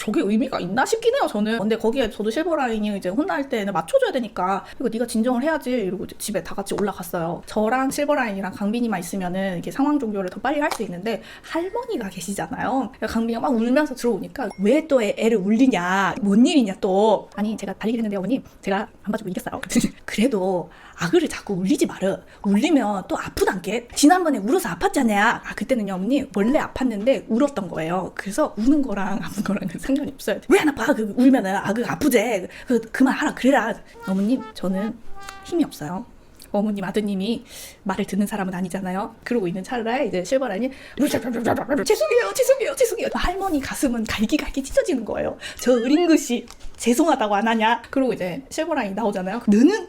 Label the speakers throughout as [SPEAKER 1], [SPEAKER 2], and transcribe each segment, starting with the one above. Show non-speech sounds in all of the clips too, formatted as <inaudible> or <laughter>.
[SPEAKER 1] 저게 의미가 있나 싶긴 해요 저는. 근데 거기에 저도 실버라인이 이제 혼날 때는 맞춰줘야 되니까 이거 네가 진정을 해야지 이러고 집에 다 같이 올라갔어요. 저랑 실버라인이랑 강빈이만 있으면은 이게 상황 종료를 더 빨리 할 수 있는데 할머니가 계시잖아요. 그러니까 강빈이가 막 울면서 들어오니까 왜 또 애를 울리냐 뭔 일이냐 또. 아니 제가 달리기 했는데 어머님 제가 안 봐주고 이겼어요. 그래도 아그를 자꾸 울리지 마라. 울리면 또 아프단게 지난번에 울어서 아팠잖아요. 아 그때는요 어머니 원래 아팠는데 울었던 거예요. 그래서 우는 거랑 아픈 거랑 상관이 없어요 왜안 아파 그 울면은 아그 아프제 그 그만하라 그래라 어머님 저는 힘이 없어요 어머님 아드님이 말을 듣는 사람은 아니잖아요. 그러고 있는 찰나에 이제 실버라인이 죄송해요, 죄송해요, 죄송해요. 할머니 가슴은 갈기갈기 찢어지는 거예요. 저 어린 것이 죄송하다고 안 하냐. 그리고 이제 실버라인이 나오잖아요. 너는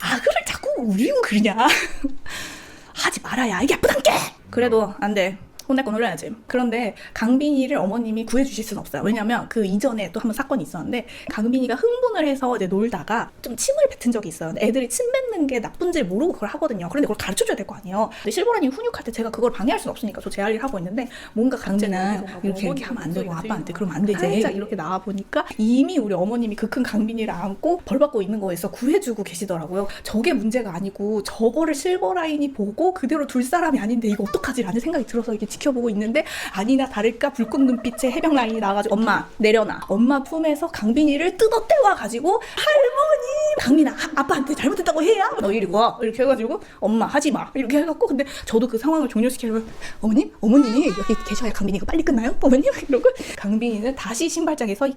[SPEAKER 1] 아그를 자꾸 울리고 그러냐. <laughs> 하지 말아야 이게 아프단 게. 그래도 안 돼. 혼낼 건 혼내야지. 그런데 강빈이를 어머님이 구해주실 수는 없어요. 왜냐면 그 이전에 또 한 번 사건이 있었는데 강빈이가 흥분을 해서 이제 놀다가 좀 침을 뱉은 적이 있어요. 애들이 침 뱉는 게 나쁜지 모르고 그걸 하거든요. 그런데 그걸 가르쳐줘야 될 거 아니에요. 근데 실버라니 훈육할 때 제가 그걸 방해할 수는 없으니까 저 제 할 일 하고 있는데 뭔가 강빈아 이렇게 이렇게 하면 안 되고 아빠한테 그러면 안 되지. 살짝 이렇게 나와 보니까 이미 우리 어머님이 그 큰 강빈이를 안고 벌 받고 있는 거에서 구해주고 계시더라고요. 저게 문제가 아니고 저거를 실버라인이 보고 그대로 둘 사람이 아닌데 이거 어떡하지라는 생각이 들어서 이게 지켜보고 있는데 아니나 다를까 불꽃 눈빛에 해병 라인이 나가지고 엄마 내려놔. 엄마 품에서 강빈이를 뜯어 떼와 가지고 할머니 강민아 아- 아빠한테 잘못했다고 해야? 너 이리 와. 이렇게 해가지고 엄마 하지 마. 이렇게 해갖고 근데 저도 그 상황을 종료시키려면 어머님 어머님이 여기 계셔야 강빈이가 빨리 끝나요? 어머님 <laughs> 이러고 강빈이는 다시 신발장에 서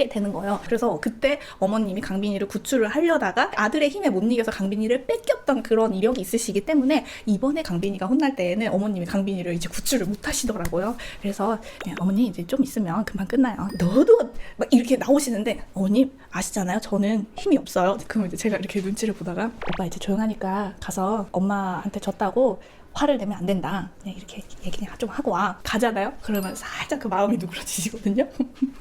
[SPEAKER 1] 있게 되는 거예요. 그래서 그때 어머님이 강빈이를 구출을 하려다가 아들의 힘에 못 이겨서 강빈이를 뺏겼던 그런 이력이 있으시기 때문에 이번에 강빈이가 혼날 때에는 어머님이 강빈이를 이제 구출을 못 하시더라고요. 그래서 그냥 어머니 이제 좀 있으면 금방 끝나요. 너도 막 이렇게 나오시는데 어머님 아시잖아요. 저는 힘이 없어요. 그럼 이제 제가 이렇게 눈치를 보다가 오빠 이제 조용하니까 가서 엄마한테 졌다고 화를 내면 안 된다. 그냥 이렇게 얘기 좀 하고 와. 가잖아요. 그러면 살짝 그 마음이 누그러지시거든요. <laughs>